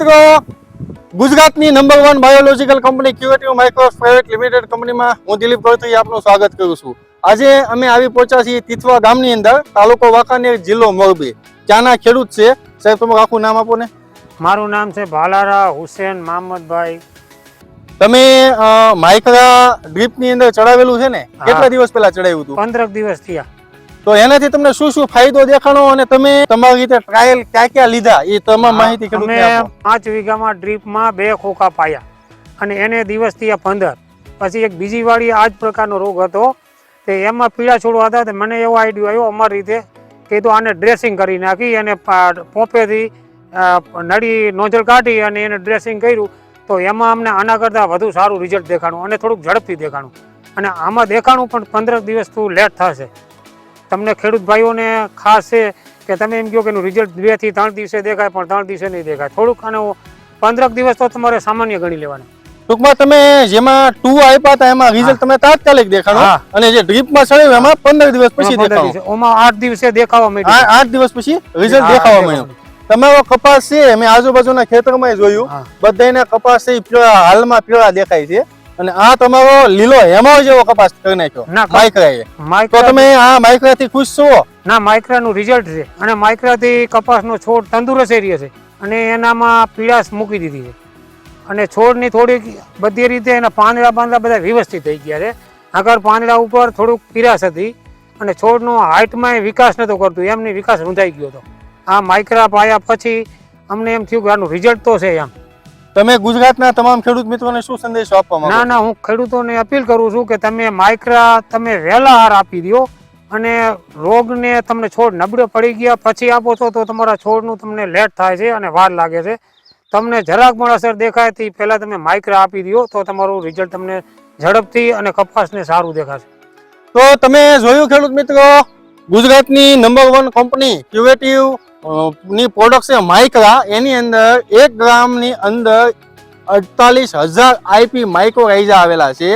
મિત્રો ગુજરાતની number one biological company ક્યુએટીવ માઇક્રોસ પ્રાઇવેટ લિમિટેડ કંપનીમાં હું દિલીપ ગોત્રી આપનું સ્વાગત કરું છું. આજે અમે આવી પહોંચ્યા છીએ તિથવા ગામની અંદર તાલુકો વાંકાનેર જિલ્લો મોરબી. ત્યાંના ખેડૂત છે. સાહેબ તમારું આખું નામ આપો ને. મારું નામ છે ભાલારા હુસેન મહમદભાઈ તમે માઇક્રા ડ્રીપની અંદર ચડાવેલું છે ને. કેટલા દિવસ પહેલા ચડાવ્યું હતું? પંદર દિવસ થયા. તો એનાથી તમને શું શું ફાયદો દેખાણો અને તમે તમારી રીતે ટ્રાયલ ક્યાં ક્યાં લીધા? એ તમામ માહિતી અમે પાંચ વીઘામાં ડ્રીપમાં બે ખોખા પાયા અને એને દિવસથી પંદર. પછી એક બીજી વાળી આ જ પ્રકારનો રોગ હતો. તે એમાં પીળા છોડવા હતા તો મને એવો આઈડિયો આવ્યો અમારી રીતે કે તો આને ડ્રેસિંગ કરી નાખી અને પોપેથી નળી નોઝલ કાઢી અને એને ડ્રેસિંગ કર્યું. તો એમાં અમને આના કરતાં વધુ સારું રિઝલ્ટ દેખાણું અને થોડુંક ઝડપથી દેખાણું. અને આમાં દેખાણું પણ પંદર દિવસ લેટ થશે. તમને ખેડૂત ભાઈઓને ખાસ છે કે તમે એમ કહો કે એનું રિઝલ્ટ બેથી ત્રણ દિવસે દેખાય પણ ત્રણ દિવસે નહીં દેખાય. થોડુંક અને પંદરક દિવસ તો તમારે સામાન્ય ગણી લેવાનું. ટૂંકમાં તમે જેમાં ટુ આપ્યા હતા એમાં રિઝલ્ટ તમે તાત્કાલિક દેખાડો અને જે ડ્રીપમાં ચડાવ્યું એમાં પંદર દિવસ પછી પંદર ઓમાં આઠ દિવસે દેખાવા મળ્યું. આઠ દિવસ પછી રિઝલ્ટ દેખાવા મળ્યું. તમારો કપાસ છે મેં આજુબાજુના ખેતરમાં જોયું. બધાના કપાસ છે હાલમાં પીળા દેખાય છે. અને આ તમારો લીલો હેમો જેવો કપાસ કરી નાખ્યો. ના, માઇક્રાએ. તો માઇક્રા તમે આ માઇક્રાથી ખુશ છો? ના માઇક્રાનું રિઝલ્ટ છે. અને માઇક્રાથી કપાસનો છોડ તંદુરસ્ત એરિયો છે. અને એનામાં પીળાશ મૂકી દીધી છે. અને છોડની થોડીક બધી રીતે એના પાંદડા પાંદડા બધા વ્યવસ્થિત થઈ ગયા છે. આગળ પાંદડા ઉપર થોડુંક પીરાશ હતી. અને છોડનો હાઇટમાં વિકાસ નતો કરતું. એમની વિકાસ રૂંધાઈ ગયો હતો. આ માઇક્રા પાયા પછી અમને એમ થયું કે આનું રિઝલ્ટ તો છે એમ. તમે ગુજરાતના તમામ ખેડૂત મિત્રોને શું સંદેશો આપવા માંગો ના ના હું ખેડૂતોને અપીલ કરું છું કે તમે માઇક્રા તમે વહેલા હાર આપી દો અને રોગને તમને છોડ નબળો પડી ગયા પછી આપો છો તો તમારા છોડનું તમને લેટ થાય છે અને વાર લાગે છે. તમને જરાક પણ અસર દેખાય તે પહેલાં તમે માઇક્રા આપી દો તો તમારું રિઝલ્ટ તમને ઝડપથી અને કપાસને સારું દેખાશે. તો તમે જોયું ખેડૂત મિત્રો ગુજરાતની નંબર વન કંપની ક્યુએટિવ ની પ્રોડક્ટ છે માઇક્રા એની અંદર એક ગ્રામની અંદર અડતાલીસ હજાર આઈપી માઇક્રોરાઇઝા આવેલા છે.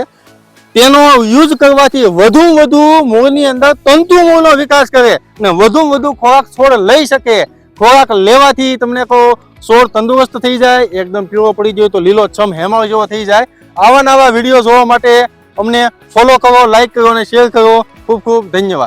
તેનો યુઝ કરવાથી વધુ વધુ મૂળની અંદર તંતુ મૂળનો વિકાસ કરે અને વધુ વધુ ખોરાક છોડ લઈ શકે. ખોરાક લેવાથી તમને કહો છોડ તંદુરસ્ત થઈ જાય, એકદમ પીળો પડી ગયો તો લીલો છમ હેમાળ જેવો થઈ જાય. આવા નવા વીડિયો જોવા માટે અમને ફોલો કરો લાઈક કરો અને શેર કરો. ખૂબ ખૂબ ધન્યવાદ.